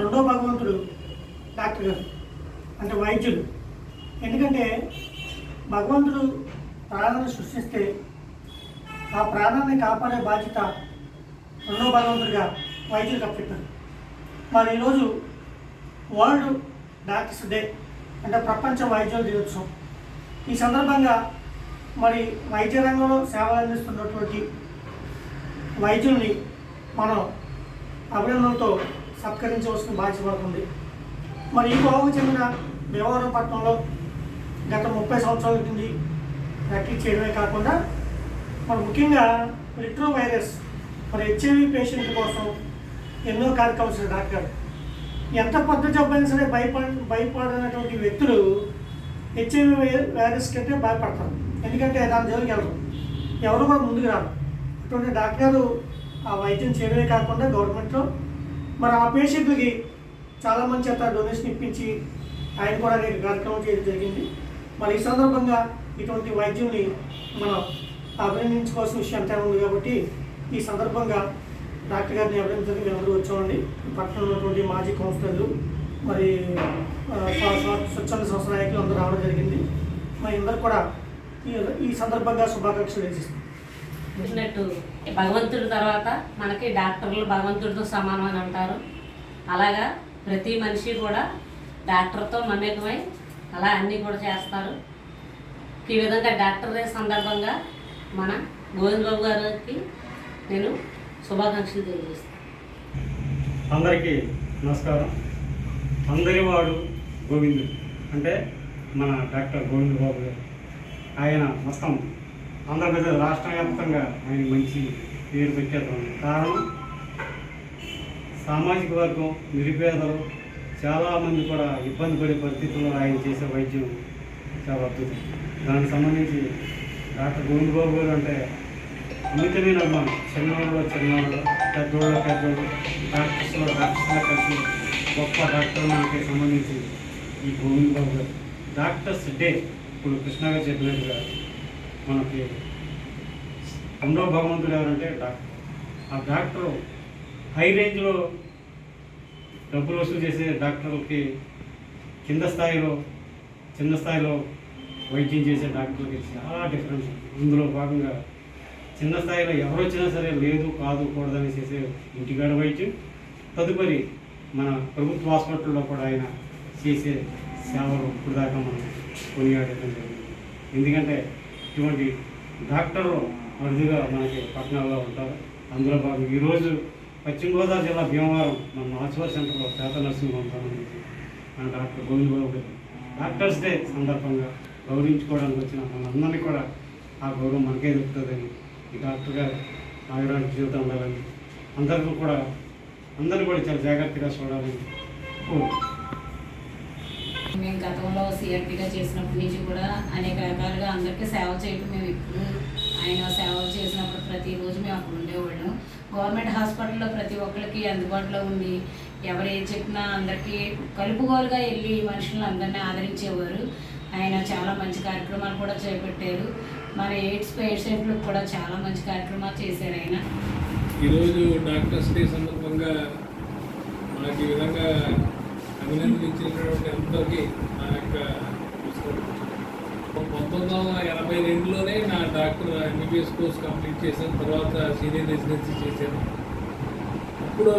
రెండో భగవంతుడు డాక్టర్ గారు అంటే వైద్యుడు ఎందుకంటే భగవంతుడు ప్రాణాన్ని సృష్టిస్తే ఆ ప్రాణాన్ని కాపాడే బాధ్యత రెండో భగవంతుడిగా వైద్యులు కప్పెట్టారు మరి ఈరోజు వరల్డ్ డాక్టర్స్ డే అంటే ప్రపంచ వైద్యుల దినోత్సవం. ఈ సందర్భంగా మరి వైద్య రంగంలో సేవలు అందిస్తున్నటువంటి వైద్యుల్ని మనం అభినందనతో సత్కరించవలసిన బాధ్యత మనకు ఉంది. మరి ఈ కోవకు చెందిన భీమవరం పట్టణంలో గత ముప్పై సంవత్సరాల నుండి ప్రాక్టీస్ చేయడమే కాకుండా మరి ముఖ్యంగా రిట్రో వైరస్ మరి హెచ్ఐవి పేషెంట్ కోసం ఎన్నో కార్యక్రమాలు డాక్టర్ ఎంత పెద్ద జబ్బైనా సరే భయపడ భయపడినటువంటి వ్యక్తులు హెచ్ఐవి వైరస్ కంటే భయపడతారు. ఎందుకంటే దాని జోలికి వెళ్ళరు ఎవరు కూడా ముందుకు రారు. అటువంటి డాక్టర్ ఆ వైద్యం చేయడమే కాకుండా గవర్నమెంట్లో మరి ఆ పేషెంట్లకి చాలా మంది చేత డొనేషన్ ఇప్పించి ఆయన కూడా నేను కార్యక్రమం చేయడం జరిగింది. మరి ఈ సందర్భంగా ఇటువంటి వైద్యుల్ని మనం అభినందించుకోవాల్సిన విషయం అంతా ఉంది కాబట్టి ఈ సందర్భంగా డాక్టర్ గారిని అభినందించడానికి మేము అందరూ వచ్చామండి. పట్టణంలో ఉన్నటువంటి మాజీ కౌన్సిలర్లు మరి స్వచ్ఛంద సంస్థ నాయకులు అందరూ రావడం జరిగింది. మరి అందరూ కూడా ఈ- ఈ సందర్భంగా శుభాకాంక్షలు తెలియజేస్తాం చూసినట్టు భగవంతుడి తర్వాత మనకి డాక్టర్లు భగవంతుడితో సమానం అని అంటారు. అలాగా ప్రతి మనిషి కూడా డాక్టర్తో మమేకమై అలా అన్నీ కూడా చేస్తారు. ఈ విధంగా డాక్టర్ డే సందర్భంగా మన గోవింద్ బాబు గారికి నేను శుభాకాంక్షలు తెలియజేస్తాను. అందరికీ నమస్కారం. అందరి వాడు గోవిందుడు అంటే మన డాక్టర్ గోవింద్ బాబు గారు. ఆయన మొత్తం ఆంధ్రప్రదేశ్ రాష్ట్ర వ్యాప్తంగా ఆయన మంచి పేరు పెట్టారు. కారణం సామాజిక వర్గం నిరుపేదలు చాలామంది కూడా ఇబ్బంది పడే పరిస్థితుల్లో ఆయన చేసే వైద్యం చాలా అద్భుతం. దానికి సంబంధించి డాక్టర్ గోవిందబాబు గారు అంటే అమితమైన అభిమానం. చిన్నవాళ్ళు చిన్నవాళ్ళు పెద్దోళ్ళు పెద్దోళ్ళు డాక్టర్స్లో డాక్టర్స్లో కలిసి గొప్ప డాక్టర్ మనకి సంబంధించి ఈ గోవిందబాబు గారు. డాక్టర్స్ డే ఇప్పుడు కృష్ణ గారు చెప్పినట్టుగా మనకి రెండో భగవంతుడు ఎవరంటే డాక్టర్. ఆ డాక్టర్ హై రేంజ్లో డబ్బులు వసూలు చేసే డాక్టర్లకి కింద స్థాయిలో చిన్న స్థాయిలో వైద్యం చేసే డాక్టర్లకి చాలా డిఫరెన్స్ ఇందులో భాగంగా చిన్న స్థాయిలో ఎవరు వచ్చినా సరే లేదు కాదు కూడదని చేసే ఇంటికాడ వైద్యం. తదుపరి మన ప్రభుత్వ హాస్పిటల్లో కూడా ఆయన చేసే సేవలు ఇప్పుడు దాకా మనం కొనియాడటం జరిగింది. ఎందుకంటే ఇటువంటి డాక్టర్లు అరుదుగా మనకి పట్టణాల్లో ఉంటారు అందులో భాగం ఈరోజు పశ్చిమ గోదావరి జిల్లా భీమవరం మన నాచువర్ సెంటర్లో పేద నర్సింగ్ హోమ్ సంబంధించి మన డాక్టర్ గోవింద్ బాబు గారు డాక్టర్స్ డే సందర్భంగా గౌరవించుకోవడానికి వచ్చిన మనందరినీ కూడా ఆ గౌరవం మనకే దొరుకుతుందని ఈ డాక్టర్ గారు ఆయురానికి జీవితం ఉండాలని అందరికీ కూడా అందరూ కూడా చాలా జాగ్రత్తగా చూడాలని కోరుకుంటున్నాను. మేము గతంలో సిఆర్పిగా చేసినప్పటి నుంచి కూడా అనేక రకాలుగా అందరికీ సేవ చేయటం మేము ఇప్పుడు ఆయన సేవ చేసినప్పుడు ప్రతిరోజు మేము అక్కడ ఉండేవాళ్ళం. గవర్నమెంట్ హాస్పిటల్లో ప్రతి ఒక్కరికి అందుబాటులో ఉండి ఎవరు ఏం చెప్పినా అందరికీ కలుపుగోలుగా వెళ్ళి మనుషులను అందరినీ ఆదరించేవారు. ఆయన చాలా మంచి కార్యక్రమాలు కూడా చేపట్టారు. మన ఎయిడ్స్ పేషెంట్లకు కూడా చాలా మంచి కార్యక్రమాలు చేశారు ఆయన. ఈరోజు డాక్టర్స్ డే సందర్భంగా మనకి విధంగా అభినందించినటువంటి ఎంతోకి నా యొక్క పంతొమ్మిది వందల ఎనభై రెండులోనే నా డాక్టర్ ఎంబీబీఎస్ కోర్స్ కంప్లీట్ చేశాను తర్వాత సీనియర్ రెసిడెన్సీ చేశాను. అప్పుడు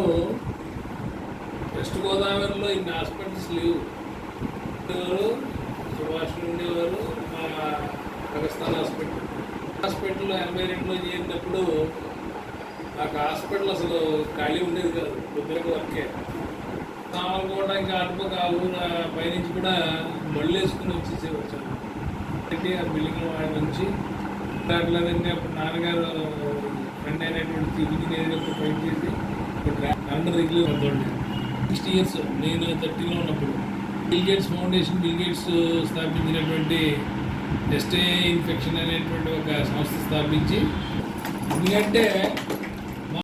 వెస్ట్ గోదావరిలో ఇన్ని హాస్పిటల్స్ లేవు. ఉండేవారు సుభాష్ ఉండేవారు మా పాకిస్తాన్ హాస్పిటల్. హాస్పిటల్లో ఎనభై రెండులో చేరినప్పుడు నాకు హాస్పిటల్ అసలు ఖాళీ ఉండేది కాదు పొద్దునకి వర్కే కూడా ఇంకా అటుపక్క ఆ ఊరు పైనుంచి కూడా మళ్ళేసుకుని వచ్చేసి వచ్చాను అంటే ఆ బిల్డింగ్లో వాడి నుంచి దాంట్లోదంటే అప్పుడు నాన్నగారు ఫ్రెండ్ అయినటువంటి ఇంజనీరింగ్ ఫైట్ చేసి అండర్ రెగ్యులర్ అవుతుంది సిక్స్టీ ఇయర్స్ నేను థర్టీలో ఉన్నప్పుడు Bill Gates foundation Bill Gates స్థాపించినటువంటి ఎస్టే ఇన్ఫెక్షన్ అనేటువంటి ఒక సంస్థ స్థాపించి ఎందుకంటే